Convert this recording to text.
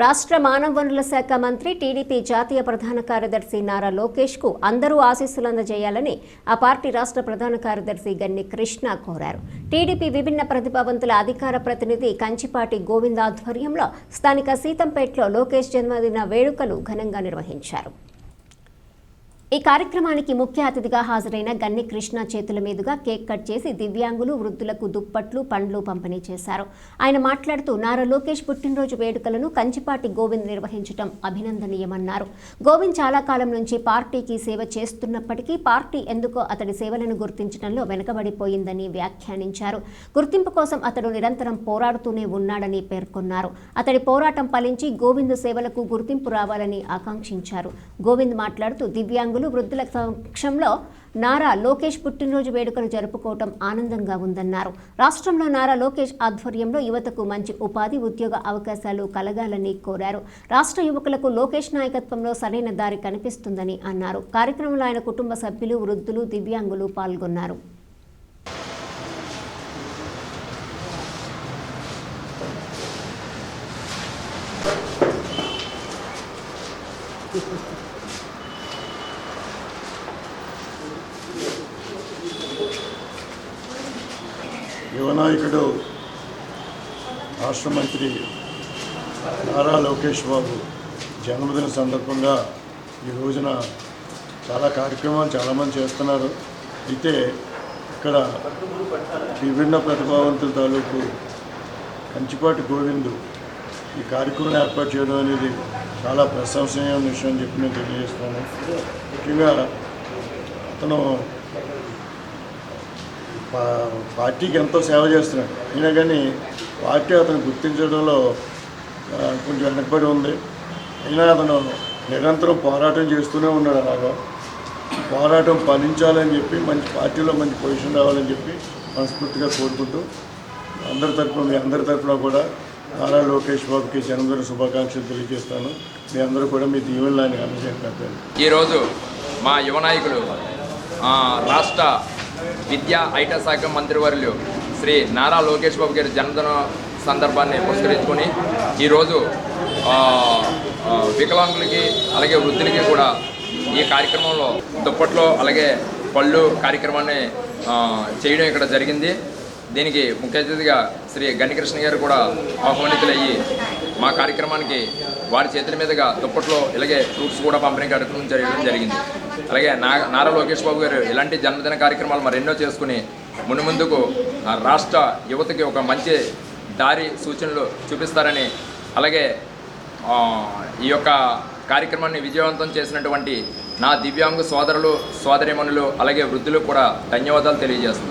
రాష్ట్ర మానవ వనరుల శాఖ మంత్రి టీడీపీ జాతీయ ప్రధాన కార్యదర్శి నారా లోకేష్కు అందరూ ఆశీస్సులు అందజేయాలని ఆ పార్టీ రాష్ట్ర ప్రధాన కార్యదర్శి గన్ని కృష్ణ కోరారు. టీడీపీ విభిన్న ప్రతిభావంతుల అధికార ప్రతినిధి కంచిపాటి గోవింద్ ఆధ్వర్యంలో స్థానిక సీతంపేటలో లోకేష్ జన్మదిన వేడుకలు ఘనంగా నిర్వహించారు. ఈ కార్యక్రమానికి ముఖ్య అతిథిగా హాజరైన గన్ని కృష్ణ చేతుల మీదుగా కేక్ కట్ చేసి దివ్యాంగులు వృద్ధులకు దుప్పట్లు పండ్లు పంపిణీ చేశారు. ఆయన మాట్లాడుతూ నారా లోకేష్ పుట్టినరోజు వేడుకలను కంచిపాటి గోవింద్ నిర్వహించడం అభినందనీయమన్నారు. గోవింద్ చాలా కాలం నుంచి పార్టీకి సేవ చేస్తున్నప్పటికీ పార్టీ ఎందుకో అతడి సేవలను గుర్తించడంలో వెనుకబడిపోయిందని వ్యాఖ్యానించారు. గుర్తింపు కోసం అతడు నిరంతరం పోరాడుతూనే ఉన్నాడని పేర్కొన్నారు. అతడి పోరాటం ఫలించి గోవింద్ సేవలకు గుర్తింపు రావాలని ఆకాంక్షించారు. గోవింద్ మాట్లాడుతూ దివ్యాంగులు వృద్ధుల సమక్షంలో నారా లోకేష్ పుట్టినరోజు వేడుకలు జరుపుకోవటం ఆనందంగా ఉందన్నారు. రాష్ట్రంలో నారా లోకేష్ ఆధ్వర్యంలో యువతకు మంచి ఉపాధి ఉద్యోగ అవకాశాలు కలగాలని కోరారు. రాష్ట్ర యువకులకు లోకేష్ నాయకత్వంలో సరైన దారి కనిపిస్తుందని అన్నారు. కార్యక్రమంలో ఆయన కుటుంబ సభ్యులు వృద్ధులు దివ్యాంగులు పాల్గొన్నారు. యువనాయకుడు రాష్ట్ర మంత్రి నారా లోకేష్ బాబు జన్మదిన సందర్భంగా ఈ రోజున చాలా కార్యక్రమాలు చాలామంది చేస్తున్నారు. అయితే ఇక్కడ విభిన్న ప్రతిభావంతుల తాలూకు కంచిపాటి గోవిందు ఈ కార్యక్రమం ఏర్పాటు చేయడం అనేది చాలా ప్రశంసనీయమైన విషయం అని చెప్పి నేను తెలియజేస్తున్నాను. ముఖ్యంగా అతను పార్టీకి ఎంతో సేవ చేస్తున్నాడు. అయినా కానీ పార్టీ అతను గుర్తించడంలో కొంచెం వెనకబడి ఉంది. అయినా అతను నిరంతరం పోరాటం చేస్తూనే ఉన్నాడు అలాగా. పోరాటం ఫలించాలని చెప్పి మంచి పార్టీలో మంచి పొజిషన్ రావాలని చెప్పి మనస్ఫూర్తిగా కోరుకుంటూ అందరి తరఫున మీ అందరి తరఫున కూడా నారా లోకేష్ బాబుకి జన్మదిన శుభాకాంక్షలు తెలియజేస్తాను. మీ అందరూ కూడా మీ దీవెనలాన్ని ఆయన ఈరోజు మా యువ నాయకులు రాష్ట్ర విద్యా ఐటీ శాఖ మంత్రివర్యులు శ్రీ నారా లోకేష్ బాబు గారి జన్మదిన సందర్భాన్ని పురస్కరించుకొని ఈరోజు వికలాంగులకి అలాగే వృద్ధులకి కూడా ఈ కార్యక్రమంలో దుప్పట్లో అలాగే పళ్ళు కార్యక్రమాన్ని చేయడం ఇక్కడ జరిగింది. దీనికి ముఖ్య అతిథిగా శ్రీ గణికృష్ణ గారు కూడా ఆహ్వానితులయ్యి మా కార్యక్రమానికి వారి చేతుల మీదుగా దుప్పట్లో ఇలాగే ఫ్రూట్స్ కూడా పంపిణీ కార్యక్రమం జరగడం జరిగింది. అలాగే నా నారా లోకేష్ బాబు గారు ఇలాంటి జన్మదిన కార్యక్రమాలు మరెన్నో చేసుకుని మును ముందుకు రాష్ట్ర యువతకి ఒక మంచి దారి సూచనలు చూపిస్తారని అలాగే ఈ యొక్క కార్యక్రమాన్ని విజయవంతం చేసినటువంటి నా దివ్యాంగ సోదరులు సోదరిమణులు అలాగే వృద్ధులు కూడా ధన్యవాదాలు తెలియజేస్తున్నాను.